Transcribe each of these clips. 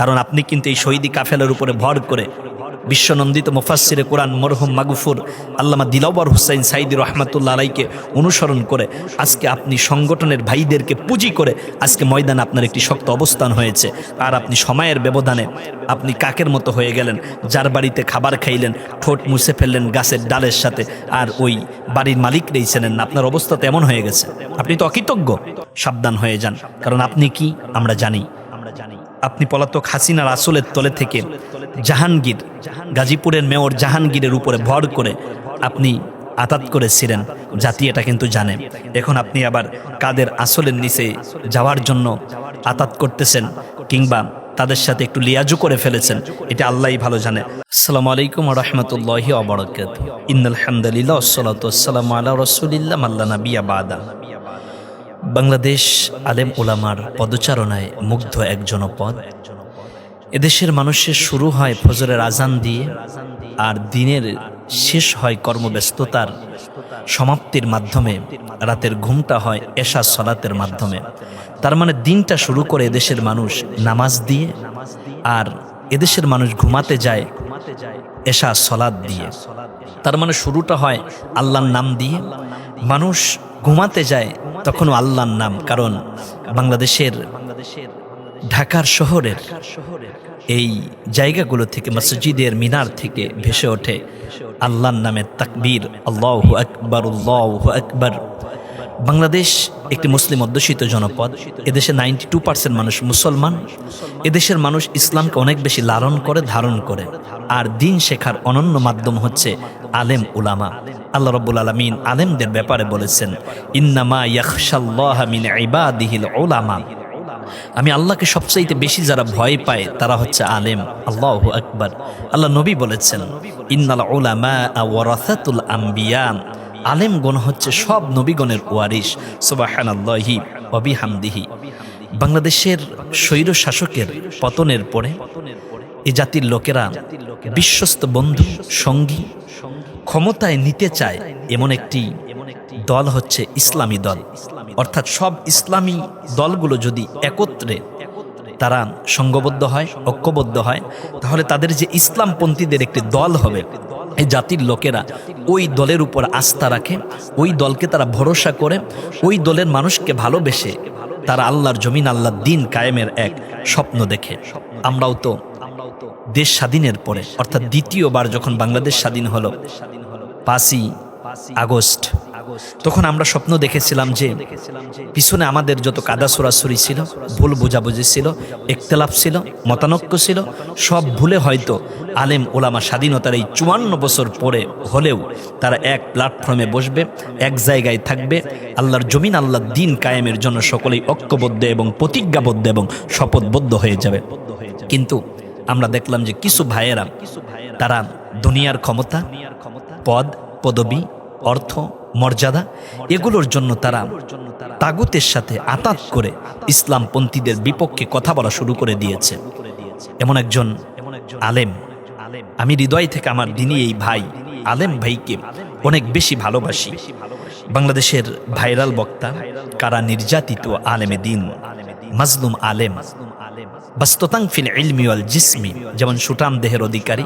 কারণ আপনি কিন্তু এই শহীদি কাফেলার উপরে ভর করে বিশ্বনন্দিত মুফাসিরে কোরআন মরহুম মাগুফুর আল্লামা দিলাবর হুসাইন সাইদি রহমাতুল্লা আলাইকে অনুসরণ করে আজকে আপনি সংগঠনের ভাইদেরকে পুঁজি করে আজকে ময়দানে আপনার একটি শক্ত অবস্থান হয়েছে। আর আপনি সময়ের ব্যবধানে আপনি কাকের মতো হয়ে গেলেন, যার বাড়িতে খাবার খাইলেন, ঠোঁট মুছে ফেললেন গাছের ডালের সাথে, আর ওই বাড়ির মালিক ছিলেন না। আপনার অবস্থা তেমন হয়ে গেছে। আপনি তো অকৃতজ্ঞ। সাবধান হয়ে যান। কারণ আপনি কি? আমরা জানি। আপনি পলাতক হাসিনার আসলের তলে থেকে জাহাঙ্গীর, গাজীপুরের মেয়র জাহাঙ্গীরের উপরে ভর করে আপনি আতাত করেছিলেন জাতি এটা কিন্তু জানে। এখন আপনি আবার কাদের আসলের নিচে যাওয়ার জন্য আতাত করতেছেন কিংবা তাদের সাথে একটু লিয়াজু করে ফেলেছেন, এটা আল্লাহই ভালো জানে। আসসালামু আলাইকুম রহমতুল্লাহ অবরকাত ইন্নাল হামদুলিল্লাহ সালাতু আসসালামু আলা রাসূলিল্লাহ আল্লাহ নাবিয়া বাদা। বাংলাদেশ আলেম ওলামার পদচারণায় মুগ্ধ এক জনপদ। এদেশের মানুষের শুরু হয় ফজরের আজান দিয়ে, আর দিনের শেষ হয় কর্মব্যস্ততার সমাপ্তির মাধ্যমে। রাতের ঘুমটা হয় এশা সলাতের মাধ্যমে। তার মানে দিনটা শুরু করে এদেশের মানুষ নামাজ দিয়ে, আর এদেশের মানুষ ঘুমাতে যায় এশা সলাদ দিয়ে। তার মানে শুরুটা হয় আল্লাহর নাম দিয়ে। মানুষ ঘুমাতে যায় তখনও আল্লাহর নাম, কারণ বাংলাদেশের ঢাকার শহরের এই জায়গাগুলো থেকে, মসজিদের মিনার থেকে ভেসে ওঠে আল্লাহর নামের তাকবীর, আল্লাহ আকবর আল্লাহ আকবর। বাংলাদেশ একটি মুসলিম অধ্যুষিত জনপদ। এদেশে নাইনটি টু পার্সেন্ট মানুষ মুসলমান। এদেশের মানুষ ইসলামকে অনেক বেশি লালন করে, ধারণ করে। আর দিন শেখার অনন্য মাধ্যম হচ্ছে আলেম উলামা। আল্লাহ রব্বুল আলমিন আলেমদের ব্যাপারে বলেছেন, ইন্নামা ইয়াকশাল্লাহ মিন ইবাদিহিল ওলামা আমি আল্লাহকে সবচাইতে বেশি যারা ভয় পায়, তারা হচ্ছে আলেম। আল্লাহ আকবর। আল্লাহ নবী বলেছেন, ইন্নাল ওলামা ওয়ারাসাতুল আম্বিয়াম আলেমগণ হচ্ছে সব নবীগণের ওয়ারিস সুবাহানাল্লাহি অবিহামদিহি বাংলাদেশের স্বৈর শাসকের পতনের পরে এ জাতির লোকেরা বিশ্বস্ত বন্ধু, সঙ্গী, ক্ষমতায় নিতে চায় এমন একটি দল হচ্ছে ইসলামী দল। অর্থাৎ সব ইসলামী দলগুলো যদি একত্রে তারা সঙ্গবদ্ধ হয়, ঐক্যবদ্ধ হয়, তাহলে তাদের যে ইসলামপন্থীদের একটি দল হবে, এই জাতির লোকেরা ওই দলের উপর আস্থা রাখে, ওই দলকে তারা ভরসা করে, ওই দলের মানুষকে ভালোবেসে তারা আল্লাহর জমিন, আল্লাহর দিন কায়েমের এক স্বপ্ন দেখে। আমরাও তো দেশ স্বাধীনের পরে, অর্থাৎ দ্বিতীয়বার যখন বাংলাদেশ স্বাধীন হলো, পাঁচই আগস্ট তখন আমরা স্বপ্ন দেখেছিলাম যে পিছনে আমাদের যত কাদা সরাসরি ছিল, ভুল বোঝাবুঝি ছিল, একতলাফ ছিল, মতানক্য ছিল, সব ভুলে হয়তো আলেম ওলামা স্বাধীনতার এই চুয়ান্ন বছর পরে হলেও তারা এক প্ল্যাটফর্মে বসবে, এক জায়গায় থাকবে, আল্লাহর জমিন, আল্লাহর দিন কায়েমের জন্য সকলেই ঐক্যবদ্ধ এবং প্রতিজ্ঞাবদ্ধ এবং শপথবদ্ধ হয়ে যাবে। কিন্তু আমরা দেখলাম যে কিছু ভাইয়েরা, তারা দুনিয়ার ক্ষমতা, পদ, পদবি, অর্থ মর্যাদা, এগুলোর জন্য তারা তাগুতের সাথে আতাত করে ইসলামপন্থীদের বিপক্ষে কথা বলা শুরু করে দিয়েছে। এমন একজন আলেম, আমি হৃদয় থেকে আমার দিনই এই ভাই, আলেম ভাইকে অনেক বেশি ভালোবাসি। বাংলাদেশের ভাইরাল বক্তা, কারা নির্যাতিত আলেমে দিন, মাজলুম আলেম, বাস্ততাং ফিল ইলমি ওয়াল জিসমি, যেমন সুটাম দেহের অধিকারী,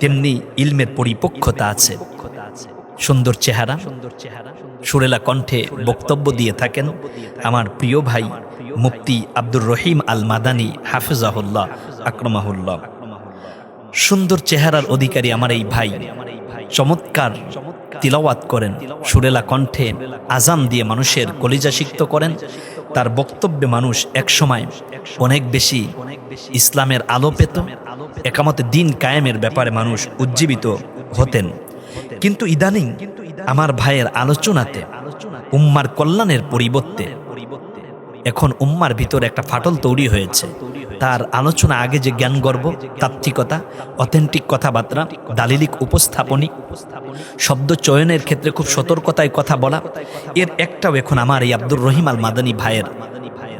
তেমনি ইলমের পরিপক্কতা আছে। সুন্দর চেহারা সুন্দর চেহারা সুরেলা কণ্ঠে বক্তব্য দিয়ে থাকেন আমার প্রিয় ভাই মুফতি আব্দুর রহিম আল মাদানী হাফিজাহুল্লাহ আক্রমাহুল্লাহ। সুন্দর চেহারার অধিকারী আমার এই ভাই চমৎকার তিলাওয়াত করেন সুরেলা কণ্ঠে আজাম দিয়ে মানুষের কলিজা সিক্ত করেন। তার বক্তব্যে মানুষ একসময় অনেক বেশি ইসলামের আলো পেত। একামতে দিন কায়েমের ব্যাপারে মানুষ উজ্জীবিত হতেন। কিন্তু ইদানিং আমার ভাইয়ের আলোচনাতে উম্মার কল্যাণের পরিবর্তে এখন উম্মার ভিতরে একটা ফাটল তৈরি হয়েছে। তার আলোচনা আগে যে জ্ঞান গর্ব তাত্ত্বিকতা, অথেন্টিক কথাবার্তা, দালিলিক উপস্থাপনী, শব্দ চয়নের ক্ষেত্রে খুব সতর্কতায় কথা বলা, এর একটাও এখন আমার এই আব্দুর রহিম আল মাদানী ভাইয়ের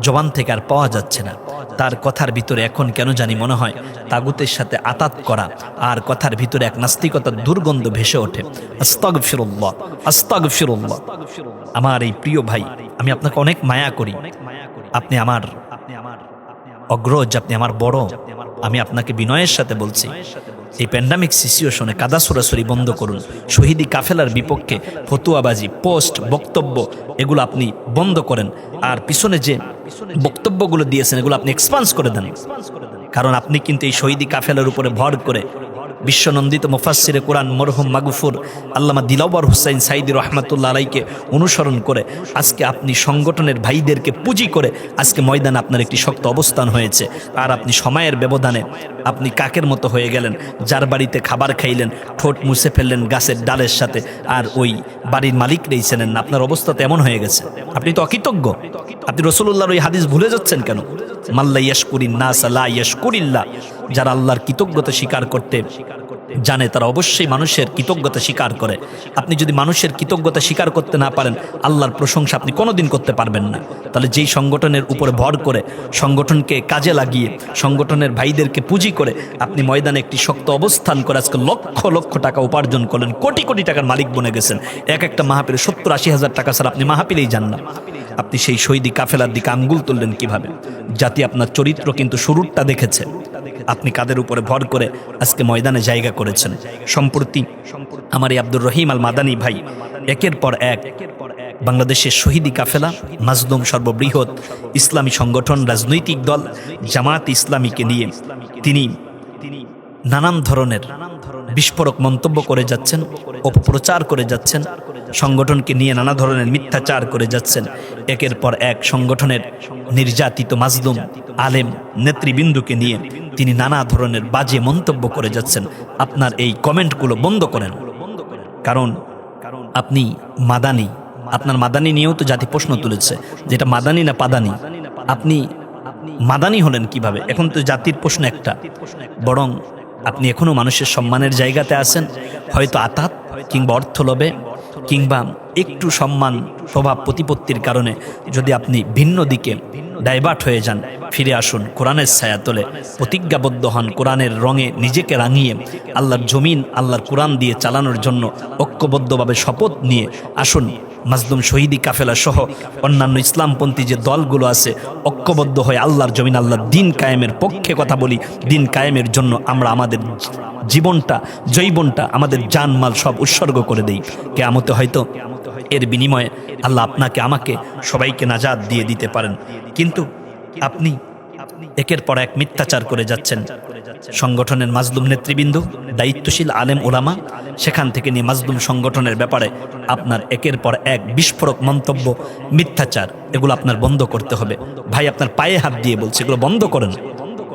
জবান থেকে আর পাওয়া যাচ্ছে না। তার কথার ভিতরে এখন কেন জানি মনে হয়, তাগুতের সাথে আতাত করা আর কথার ভিতরে এক নাস্তিকতার দুর্গন্ধ ভেসে ওঠে। আস্তাগ ফিরুল্লাহ আস্তাগ ফিরুল্লাহ আমার এই প্রিয় ভাই, আমি আপনাকে অনেক মায়া করি। আপনি আমার অগ্রজ, আপনি আমার বড়। আমি আপনাকে বিনয়ের সাথে বলছি। এই প্যান্ডামিক সিচুয়েশনে কাদা সরাসরি বন্ধ করুন। শহীদি কাফেলার বিপক্ষে ফতুয়াবাজি পোস্ট বক্তব্য, এগুলো আপনি বন্ধ করেন। আর পিছনে যে বক্তব্যগুলো দিয়েছেন, এগুলো আপনি এক্সপান্স করে দেন। কারণ আপনি কিন্তু এই শহীদি কাফেলার উপরে ভর করে বিশ্বনন্দিত মুফাসিরে কোরআন মরহুম মাগুফুর আল্লামা দিলাবর হুসাইন সাইদি রহমাতুল্লা আলাইকে অনুসরণ করে আজকে আপনি সংগঠনের ভাইদেরকে পুঁজি করে আজকে ময়দানে আপনার একটি শক্ত অবস্থান হয়েছে। আর আপনি সময়ের ব্যবধানে আপনি কাকের মতো হয়ে গেলেন, যার বাড়িতে খাবার খাইলেন, ঠোঁট মুছে ফেললেন গাছের ডালের সাথে, আর ওই বাড়ির মালিক রেইছেন না। আপনার অবস্থা তেমন হয়ে গেছে। আপনি তো অকৃতজ্ঞ। আপনি রসুল্লাহর ওই হাদিস ভুলে যাচ্ছেন কেন? মাল্লা ইয়াশকুরিন নাস লা ইয়াশকুরিল্লাহ। যারা আল্লাহর কৃতজ্ঞতা স্বীকার করতে জানে, তারা অবশ্যই মানুষের কৃতজ্ঞতা স্বীকার করে। আপনি যদি মানুষের কৃতজ্ঞতা স্বীকার করতে না পারেন, আল্লাহর প্রশংসা আপনি কোনোদিন করতে পারবেন না। তাহলে যেই সংগঠনের উপরে ভর করে, সংগঠনকে কাজে লাগিয়ে, সংগঠনের ভাইদেরকে পুঁজি করে আপনি ময়দানে একটি শক্ত অবস্থান করে আজকে লক্ষ লক্ষ টাকা উপার্জন করলেন, কোটি কোটি টাকার মালিক বনে গেছেন। এক একটা মাহাপিলে সত্তর, আশি হাজার টাকা ছাড়া আপনি মাহাপিলেই যান না। আপনি সেই শহীদি কাফেলার দিকে আঙ্গুল তুললেন কীভাবে? জাতি আপনার চরিত্র কিন্তু শুরুরটা দেখেছে। আপনি কাদের উপরে ভর করে আজকে ময়দানে জায়গা করেছেন? সম্প্রতি আমার এই আব্দুর রহিম আল মাদানী ভাই, একের পর এক বাংলাদেশের শহীদি কাফেলা মাজলুম সর্ববৃহৎ ইসলামী সংগঠন, রাজনৈতিক দল জামাত ইসলামীকে নিয়ে তিনি নানান ধরনের বিস্ফোরক মন্তব্য করে যাচ্ছেন, অপপ্রচার করে যাচ্ছেন, সংগঠনকে নিয়ে নানা ধরনের মিথ্যাচার করে যাচ্ছেন। একের পর এক সংগঠনের নির্যাতিত মাজলুম আলেম নেতৃবৃন্দুকে নিয়ে তিনি নানা ধরনের বাজে মন্তব্য করে যাচ্ছেন। আপনার এই কমেন্টগুলো বন্ধ করেন। কারণ আপনি মাদানি। আপনার মাদানি নিয়েও তো জাতি প্রশ্ন তুলেছে, যেটা মাদানি না পাদানি। আপনি মাদানি হলেন কীভাবে? এখন তো জাতির প্রশ্ন একটা। বরং আপনি এখনও মানুষের সম্মানের জায়গাতে আছেন। হয়তো আতাত কিংবা অর্থ লোভে কিংবা একটু সম্মান, প্রভাব প্রতিপত্তির কারণে যদি আপনি ভিন্ন দিকে ডাইভার্ট হয়ে যান, ফিরে আসুন কোরআনের ছায়া তোলে প্রতিজ্ঞাবদ্ধ হন কোরআনের রঙে নিজেকে রাঙিয়ে, আল্লাহর জমিন, আল্লাহর কোরআন দিয়ে চালানোর জন্য ঐক্যবদ্ধভাবে শপথ নিয়ে আসুন। মাজলুম শহীদি কাফেলা সহ অন্যান্য ইসলামপন্থী যে দলগুলো আছে, ঐক্যবদ্ধ হয়ে আল্লাহর জমিন আল্লাহ দিন কায়েমের পক্ষে কথা বলি, দিন কায়েমের জন্য আমরা আমাদের জীবনটা জৈবনটা আমাদের জানমাল সব উৎসর্গ করে দেই। কেয়ামতে হয়তো এর বিনিময়ে আল্লাহ আপনাকে, আমাকে সবাইকে নাজাদ দিয়ে দিতে পারেন। কিন্তু আপনি একের পর এক মিথ্যাচার করে যাচ্ছেন। সংগঠনের মাজলুম নেতৃবৃন্দ, দায়িত্বশীল আলেম ওলামা সেখান থেকে নিয়ে মাজলুম সংগঠনের ব্যাপারে আপনার একের পর এক বিস্ফোরক মন্তব্য, মিথ্যাচার, এগুলো আপনার বন্ধ করতে হবে। ভাই, আপনার পায়ে হাত দিয়ে বলছে, এগুলো বন্ধ করেন।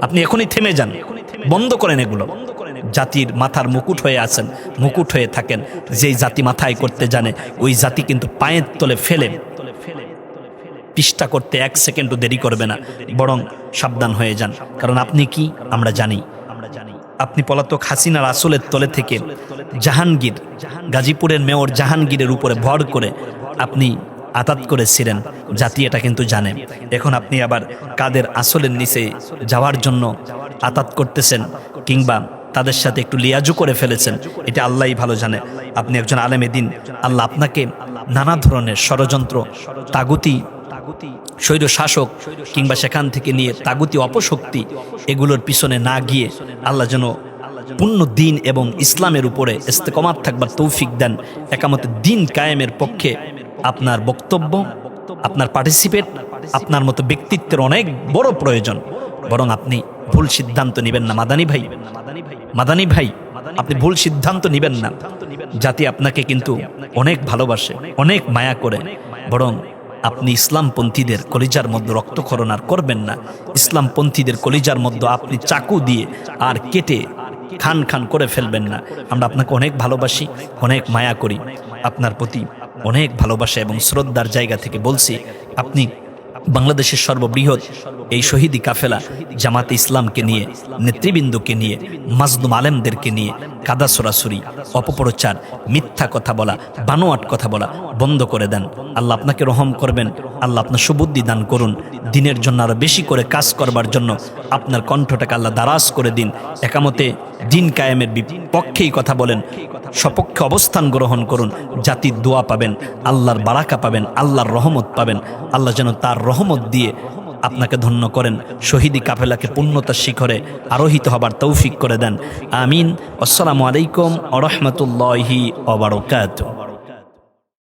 আপনি এখনই থেমে যান। বন্ধ করেন এগুলো। জাতির মাথার মুকুট হয়ে আছেন, মুকুট হয়ে থাকেন। যেই জাতি মাথায় করতে জানে, ওই জাতি কিন্তু পায়ের তলে ফেলে। পিষ্টা করতে এক সেকেন্ডও দেরি করবে না, বরং সাবধান হয়ে যান। কারণ আপনি কি? আমরা জানি। আপনি পলাতক হাসিনার আসলের তলে থেকে জাহাঙ্গীর, গাজীপুরের মেয়র জাহাঙ্গীরের উপরে ভর করে আপনি আতাত করেছিলেন জাতি এটা কিন্তু জানে। এখন আপনি আবার কাদের আসলের নিচে যাওয়ার জন্য আতাত করতেছেন কিংবা তাদের সাথে একটু লিয়াজু করে ফেলেছেন, এটা আল্লাহই ভালো জানে। আপনি একজন আলেমে দিন, আল্লাহ আপনাকে নানা ধরনের ষড়যন্ত্র, তাগুতি স্বৈর শাসক কিংবা সেখান থেকে নিয়ে তাগুতি অপশক্তি এগুলোর পিছনে না গিয়ে আল্লাহ যেন পূর্ণ দিন এবং ইসলামের উপরে ইস্তেকমাত থাকবার তৌফিক দেন। একামত দিন। কায়েমের পক্ষে আপনার বক্তব্য আপনার পার্টিসিপেট আপনার মতো ব্যক্তিত্বের অনেক বড় প্রয়োজন। বরং আপনি ভুল সিদ্ধান্ত নেবেন না। মাদানী ভাই মাদানী ভাই। আপনি ভুল সিদ্ধান্ত নেবেন না। জাতি আপনাকে কিন্তু অনেক ভালোবাসে অনেক মায়া করে। বরং আপনি ইসলামপন্থীদের কলিজার মধ্যে রক্তক্ষরণ আর করবেন না। ইসলামপন্থীদের কলিজার মধ্যে আপনি চাকু দিয়ে আর কেটে খান খান করে ফেলবেন না। আমরা আপনাকে অনেক ভালোবাসি, অনেক মায়া করি। আপনার প্রতি অনেক ভালোবাসা এবং শ্রদ্ধার জায়গা থেকে বলছি, আপনি বাংলাদেশের সর্ববৃহৎ এই শহীদি কাফেলা জামাতে ইসলামকে নিয়ে, নেতৃবৃন্দকে নিয়ে মাজলুম আলেমদেরকে নিয়ে কাদা সরাসরি, অপপ্রচার, মিথ্যা কথা বলা, বানোয়াট কথা বলা বন্ধ করে দেন। আল্লাহ আপনাকে রহম করবেন, আল্লাহ আপনার সুবুদ্ধি দান করুন। দিনের জন্য আরও বেশি করে কাজ করবার জন্য আপনার কণ্ঠটাকে আল্লাহ দারাজ করে দিন। একামতে দিন কায়েমের পক্ষেই কথা বলেন, সপক্ষে অবস্থান গ্রহণ করুন। জাতির দোয়া পাবেন, আল্লাহর বারাকা পাবেন, আল্লাহর রহমত পাবেন। আল্লাহ যেন তার রহমত দিয়ে আপনাকে ধন্য করেন। শহীদি কাফেলাকে পূর্ণতার শিখরে আরোহিত হবার তৌফিক করে দেন। আমিন। আসসালামু আলাইকুম আ রহমতুল্লাহি অবরকাত